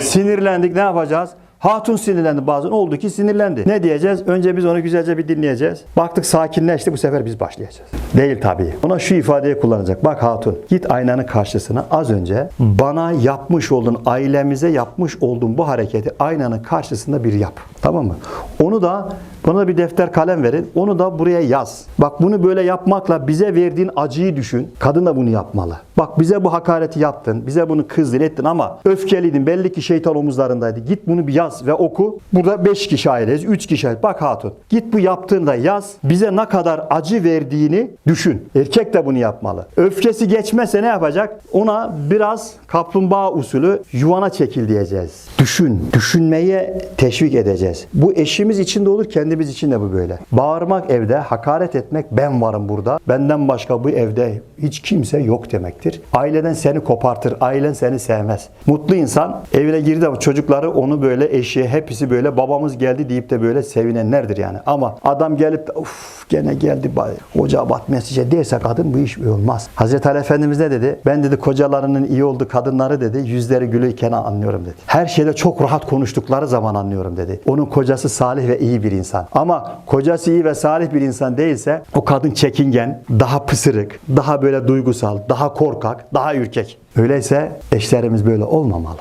Sinirlendik ne yapacağız? Hatun sinirlendi bazen. Oldu ki sinirlendi. Ne diyeceğiz? Önce biz onu güzelce bir dinleyeceğiz. Baktık sakinleşti bu sefer biz başlayacağız. Değil tabii. Ona şu ifadeyi kullanacak. Bak hatun git aynanın karşısına az önce bana yapmış olduğun ailemize yapmış olduğun bu hareketi aynanın karşısında bir yap. Tamam mı? Onu da bana bir defter kalem verin. Onu da buraya yaz. Bak bunu böyle yapmakla bize verdiğin acıyı düşün. Kadın da bunu yapmalı. Bak bize bu hakareti yaptın. Bize bunu kızdın ettin ama öfkeliydin. Belli ki şeytan omuzlarındaydı. Git bunu bir yaz ve oku. Burada 5 kişi aileyiz. 3 kişi aileyiz. Bak hatun. Git bu yaptığında yaz. Bize ne kadar acı verdiğini düşün. Erkek de bunu yapmalı. Öfkesi geçmezse ne yapacak? Ona biraz kaplumbağa usulü yuvana çekil diyeceğiz. Düşün. Düşünmeye teşvik edeceğiz. Bu eşimiz için de olur, kendimiz için de bu böyle. Bağırmak evde, hakaret etmek ben varım burada. Benden başka bu evde hiç kimse yok demektir. Aileden seni kopartır, ailen seni sevmez. Mutlu insan evine girdi ama çocukları onu böyle eşi hepsi böyle babamız geldi deyip de böyle sevinenlerdir yani. Ama adam gelip de uf gene geldi ocağa batmaya derse kadın bu iş olmaz. Hazreti Ali Efendimiz ne dedi? Ben dedi kocalarının iyi olduğu kadınları dedi yüzleri gülüyken anlıyorum dedi. Her şeyde çok rahat konuştukları zaman anlıyorum dedi. Onun kocası salih ve iyi bir insan. Ama kocası iyi ve salih bir insan değilse o kadın çekingen, daha pısırık, daha böyle duygusal, daha korkak, daha ürkek. Öyleyse eşlerimiz böyle olmamalı.